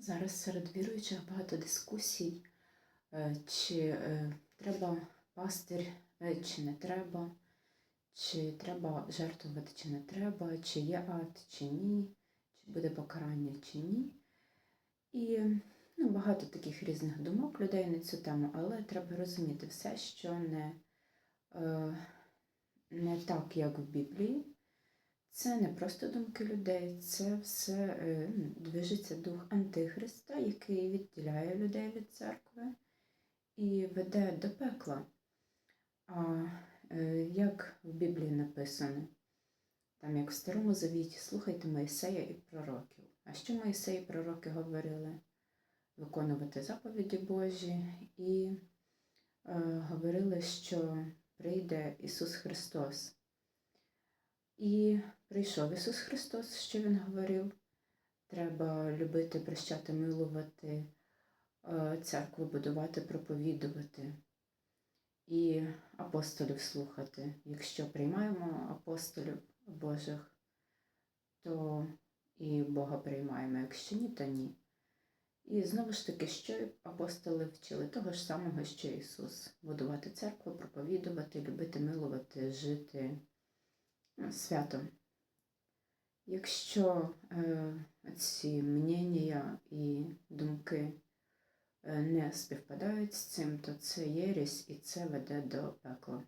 Зараз серед віруючих багато дискусій, е, чи е, треба пастир, е, чи не треба, чи треба жертвувати, чи не треба, чи є ад, чи ні, чи буде покарання, чи ні. І ну, багато таких різних думок людей на цю тему, але треба розуміти все, що не, не так, як в Біблії. Це не просто думки людей, це все е, ну, движеться дух Антихриста, який відділяє людей від церкви і веде до пекла. А е, як в Біблії написано, там як в Старому Завіті, слухайте Моїсея і пророків. А що Моїсей і пророки говорили? Виконувати заповіді Божі і е, говорили, що прийде Ісус Христос. І прийшов Ісус Христос, що Він говорив. Треба любити, прощати, милувати, е, церкву будувати, проповідувати і апостолів слухати. Якщо приймаємо апостолів Божих, то і Бога приймаємо, якщо ні, то ні. І знову ж таки, що апостоли вчили? Того ж самого, що Ісус. Будувати церкву, проповідувати, любити, милувати, жити ну, святом. Якщо е, ці мнення і думки е, не співпадають з цим, то це єрість і це веде до пекла.